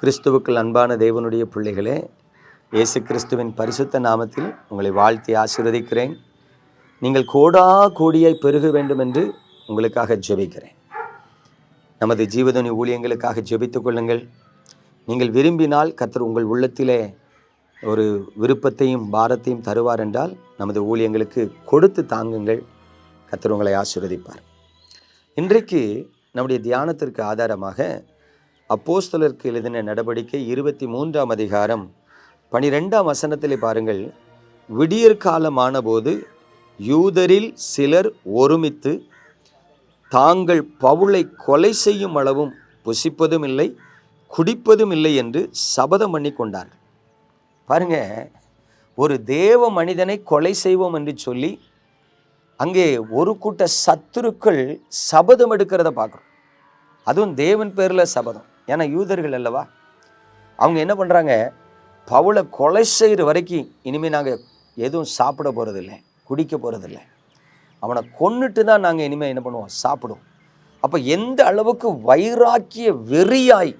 கிறிஸ்துவுக்குள் அன்பான தேவனுடைய பிள்ளைகளே இயேசு கிறிஸ்துவின் பரிசுத்த நாமத்தில் உங்களை வாழ்த்தி ஆசீர்வதிக்கிறேன். நீங்கள் கோடா கோடியாய் பெருக வேண்டும் என்று உங்களுக்காக ஜெபிக்கிறேன். நமது ஜீவதனி ஊழியங்களுக்காக ஜெபித்துக் கொள்ளுங்கள். நீங்கள் விரும்பினால் கர்த்தர் உங்கள் உள்ளத்திலே ஒரு விருப்பத்தையும் பாரத்தையும் தருவார் என்றால் நமது ஊழியங்களுக்கு கொடுத்து தாங்குங்கள். கத்தர் உங்களை ஆசிர்வதிப்பார். இன்றைக்கு நம்முடைய தியானத்திற்கு ஆதாரமாக அப்போஸ்தலருக்கு எழுதின நடவடிக்கை இருபத்தி மூன்றாம் அதிகாரம் பனிரெண்டாம் வசனத்திலே பாருங்கள். விடியற் காலமானபோது யூதரில் சிலர் ஒருமித்து தாங்கள் பவுலை கொலை செய்யும் அளவும் புசிப்பதும் இல்லை குடிப்பதும் இல்லை என்று சபதம் பண்ணி கொண்டார்கள். பாருங்க ஒரு தேவ மனிதனை கொலை செய்வோம் என்று சொல்லி அங்கே ஒரு கூட்ட சத்துருக்கள் சபதம் எடுக்கிறத பார்க்குறோம். அதுவும் தேவன் பேரில் சபதம். ஏன்னா யூதர்கள் அல்லவா? அவங்க என்ன பண்ணுறாங்க பவுலை கொலை செய்கிற வரைக்கும் இனிமேல் நாங்கள் எதுவும் சாப்பிட போகிறதில்ல குடிக்க போகிறதில்ல அவனை கொன்னுட்டு தான் நாங்கள் இனிமேல் என்ன பண்ணுவோம்? சாப்பிடுவோம். அப்போ எந்த அளவுக்கு வைராக்கிய வெறியாய்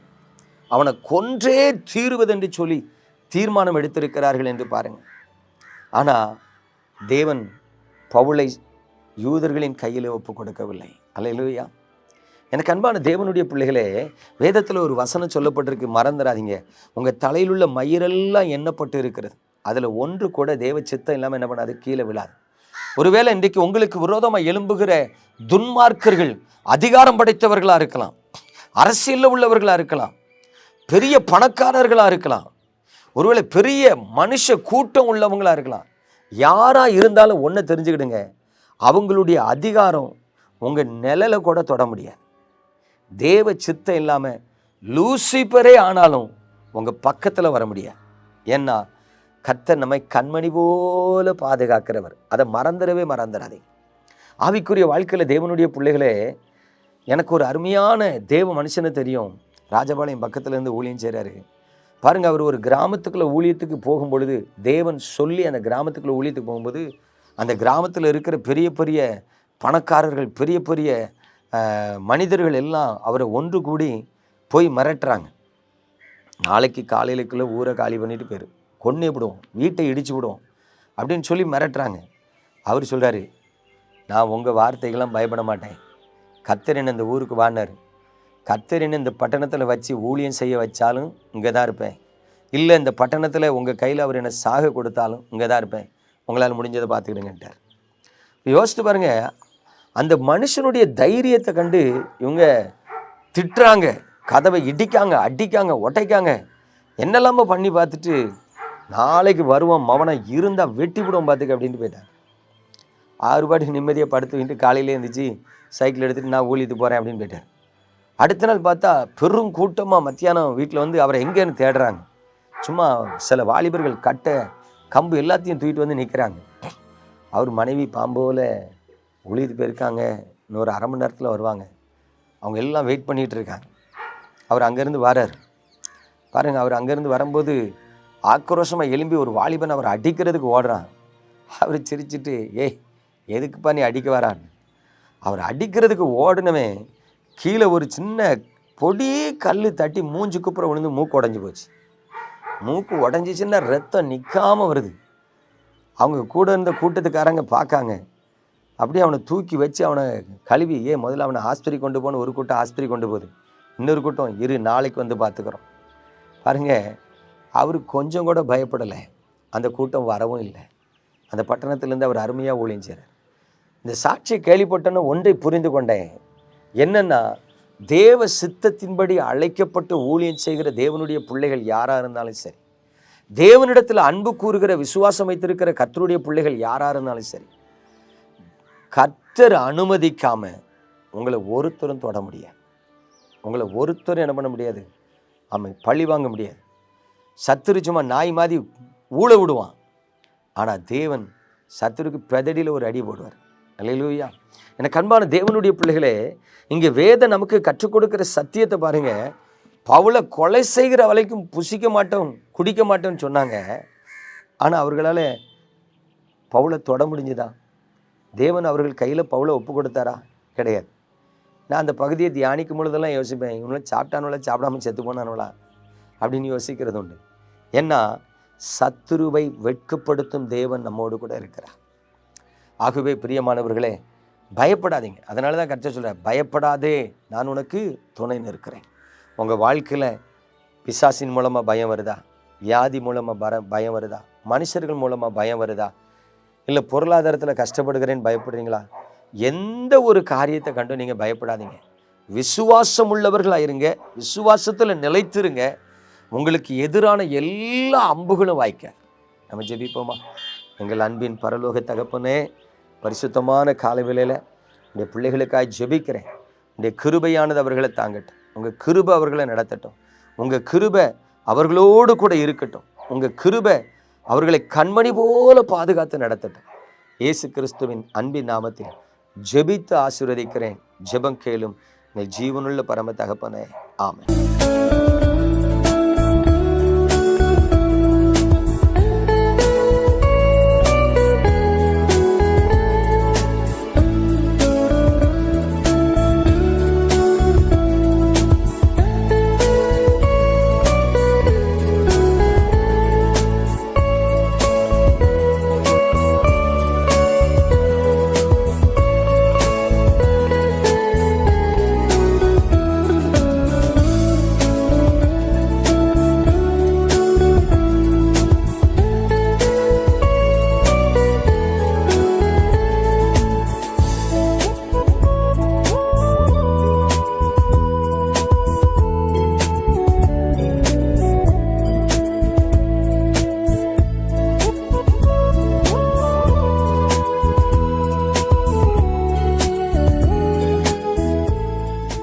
அவனை கொன்றே தீருவதென்று சொல்லி தீர்மானம் எடுத்திருக்கிறார்கள் என்று பாருங்கள் ஆனால் தேவன் பவுளை யூதர்களின் கையில் ஒப்பு கொடுக்கவில்லை. அல்லையா எனக்கு அன்பான தேவனுடைய பிள்ளைகளே வேதத்தில் ஒரு வசனம் சொல்லப்பட்டிருக்கு மறந்துடாதீங்க உங்கள் தலையிலுள்ள மயிரெல்லாம் எண்ணப்பட்டு இருக்கிறது. அதில் ஒன்று கூட தேவ சித்தம் இல்லாமல் என்ன பண்ணாது கீழே விழாது. ஒருவேளை இன்றைக்கு உங்களுக்கு விரோதமாக எழும்புகிற துன்மார்க்கர்கள் அதிகாரம் படைத்தவர்களாக இருக்கலாம். அரசியலில் உள்ளவர்களாக இருக்கலாம். பெரிய பணக்காரர்களாக இருக்கலாம். ஒருவேளை பெரிய மனுஷ கூட்டம் உள்ளவங்களாக இருக்கலாம். யாராக இருந்தாலும் ஒன்றை தெரிஞ்சுக்கிடுங்க. அவங்களுடைய அதிகாரம் உங்கள் நிழலை கூட தொட முடியாது. தேவ சித்தம் இல்லாமல் லூசிபரே ஆனாலும் உங்கள் பக்கத்தில் வர முடியாது. ஏன்னா கர்த்தர் நம்மை கண்மணி போல பாதுகாக்கிறவர். அதை மறந்துடவே மறந்துடாதே ஆவிக்குரிய வாழ்க்கையில் தேவனுடைய பிள்ளைகளே எனக்கு ஒரு அருமையான தேவ மனுஷனை தெரியும். ராஜபாளையம் பக்கத்துலேருந்து ஊழியம் செய்கிறாரு பாருங்கள் அவர் ஒரு கிராமத்துக்குள்ளே ஊழியத்துக்கு போகும் பொழுது தேவன் சொல்லி அந்த கிராமத்துக்குள்ளே ஊழியத்துக்கு போகும்போது அந்த கிராமத்தில் இருக்கிற பெரிய பெரிய பணக்காரர்கள் பெரிய பெரிய மனிதர்கள் எல்லாம் அவரை ஒன்று கூடி போய் மிரட்டுறாங்க. நாளைக்கு காலையிலக்குள்ளே ஊரை காலி பண்ணிட்டு போயிரு. கொன்னே விடுவோம். வீட்டை இடிச்சு விடுவோம். அப்படின்னு சொல்லி மிரட்டுறாங்க. அவர் சொல்கிறாரு நான் உங்கள் வார்த்தைகள்லாம் பயப்பட மாட்டேன். கத்தரின் இந்த ஊருக்கு வானார் கத்தரின் இந்த பட்டணத்தில் வச்சு ஊழியம் செய்ய வச்சாலும் இங்கே தான் இருப்பேன். இல்லை இந்த பட்டணத்தில் உங்கள் கையில் அவர் என்னை சாக கொடுத்தாலும் இங்கே தான் இருப்பேன். உங்களால் முடிஞ்சதை பார்த்துக்கிடுங்கன்ட்டார். யோசித்து பாருங்கள் அந்த மனுஷனுடைய தைரியத்தை கண்டு இவங்க திட்டுறாங்க கதவை இடிக்காங்க அடிக்காங்க ஒட்டைக்காங்க. என்னெல்லாமோ பண்ணி பார்த்துட்டு நாளைக்கு வருவோம் மவனை இருந்தால் வெட்டி விடுவோம் பார்த்துக்க அப்படின்ட்டு போயிட்டாங்க. ஆறு பாட்டுக்கு நிம்மதியாக படுத்து விட்டு காலையிலே இருந்துச்சு சைக்கிள் எடுத்துகிட்டு நான் ஊழியத்துக்கு போகிறேன் அப்படின்னு போயிட்டார். அடுத்த நாள் பார்த்தா பெரும் கூட்டமாக மத்தியானம் வீட்டில் வந்து அவரை எங்கேன்னு தேடுறாங்க. சும்மா சில வாலிபர்கள் கட்டை கம்பு எல்லாத்தையும் தூக்கிட்டு வந்து நிற்கிறாங்க அவர் மனைவி பாம்போல ஊழியத்து போயிருக்காங்க. இன்னொரு அரை மணி நேரத்தில் வருவாங்க. அவங்க எல்லாம் வெயிட் பண்ணிகிட்டு இருக்காங்க. அவர் அங்கேருந்து வரார். பாருங்கள் அவர் அங்கேருந்து வரும்போது ஆக்ரோஷமாக எழும்பி ஒரு வாலிபன் அவர் அடிக்கிறதுக்கு ஓடுறான். அவர் சிரிச்சிட்டு ஏய் எதுக்குப்பா நீ அடிக்க வரான் அவர் அடிக்கிறதுக்கு ஓடுனவே கீழே ஒரு சின்ன பொடி கல் தட்டி மூஞ்சி குப்புற விழுந்து மூக்கு உடஞ்சி போச்சு. மூக்கு உடஞ்சிச்சுன்னா ரத்தம் நிற்காமல் வருது. அவங்க கூட இருந்த கூட்டத்துக்காரங்க பார்க்காங்க. அப்படியே அவனை தூக்கி வச்சு அவனை கழுவி ஏ முதல்ல அவனை ஆஸ்பத்திரி கொண்டு போன்னு ஒரு கூட்டம் ஆஸ்பத்திரி கொண்டு போகுது. இன்னொரு கூட்டம் இரு நாளைக்கு வந்து பார்த்துக்குறோம். பாருங்கள் அவர் கொஞ்சம் கூட பயப்படலை. அந்த கூட்டம் வரவும் இல்லை. அந்த பட்டணத்துலேருந்து அவர் அருமையாக ஊழியம் செய்கிறார் இந்த சாட்சியை கேள்விப்பட்டோன்னு ஒன்றை புரிந்து கொண்டேன். என்னென்னா தேவ சித்தத்தின்படி அழைக்கப்பட்டு ஊழியம் செய்கிற தேவனுடைய பிள்ளைகள் யாராக இருந்தாலும் சரி தேவனிடத்தில் அன்பு கூறுகிற விசுவாசம் வைத்திருக்கிற கத்தருடைய பிள்ளைகள் யாராக இருந்தாலும் சரி கர்த்தர் அனுமதிக்காம உங்களை ஒருத்தரும் தொட முடியாது. உங்களை ஒருத்தரும் என்ன பண்ண முடியாது? ஆமாம் பழி வாங்க முடியாது. சத்துரு சும்மா நாய் மாதிரி ஊழ விடுவான். ஆனால் தேவன் சத்துருக்கு பெதடியில் ஒரு அடி போடுவார். அல்லையிலூயா எனக்கு அன்பான தேவனுடைய பிள்ளைகளே இங்கே வேதம் நமக்கு கற்றுக் கொடுக்குற சத்தியத்தை பாருங்கள் பவுலை கொலை செய்கிற வரைக்கும் புசிக்க மாட்டோம் குடிக்க மாட்டோம்னு சொன்னாங்க. ஆனால் அவர்களால் பவுலை தொட முடிஞ்சுதான் தேவன் அவர்கள் கையில் பவுலை ஒப்பு கொடுத்தாரா? கிடையாது. நான் அந்த பகுதியை தியானிக்கும் பொழுதெல்லாம் யோசிப்பேன் இவனும் சாப்பிட்டானுல சாப்பிடாம செத்து போனானுங்களா? அப்படின்னு யோசிக்கிறது உண்டு. ஏன்னா சத்துருவை வெட்கப்படுத்தும் தேவன் நம்மோடு கூட இருக்கிறார். ஆகவே பிரியமானவர்களே பயப்படாதீங்க. அதனால தான் கட்ச சொல்கிறேன் பயப்படாதே நான் உனக்கு துணை நிற்கிறேன். உங்கள் வாழ்க்கையில் பிசாசின் மூலமாக பயம் வருதா? வியாதி மூலமாக பர பயம் வருதா? மனுஷர்கள் மூலமாக பயம் வருதா? இல்லை பொருளாதாரத்தில் கஷ்டப்படுகிறேன்னு பயப்படுறீங்களா? எந்த ஒரு காரியத்தை கண்டும் நீங்கள் பயப்படாதீங்க. விசுவாசம் உள்ளவர்களாக இருங்க. விசுவாசத்தில் நிலைத்திருங்க. உங்களுக்கு எதிரான எல்லா அம்புகளும் வாய்க்க. நம்ம ஜெபிப்போமா? எங்கள் அன்பின் பரலோக தகப்பனே பரிசுத்தமான காலை இந்த பிள்ளைகளுக்காக ஜெபிக்கிறேன். இந்த கிருபையானது அவர்களை தாங்கட்டும். உங்கள் கிருபை அவர்களை நடத்தட்டும். உங்கள் கிருபை அவர்களோடு கூட இருக்கட்டும். உங்கள் கிருபை அவர்களை கண்மணி போல பாதுகாத்து நடத்தட்டும். இயேசு கிறிஸ்துவின் அன்பின் நாமத்தில் ஜெபித்து ஆசீர்வதிக்கிறேன். ஜெபம் கேளும் எங்கள் ஜீவனுள்ள பரம தகப்பனே. ஆமை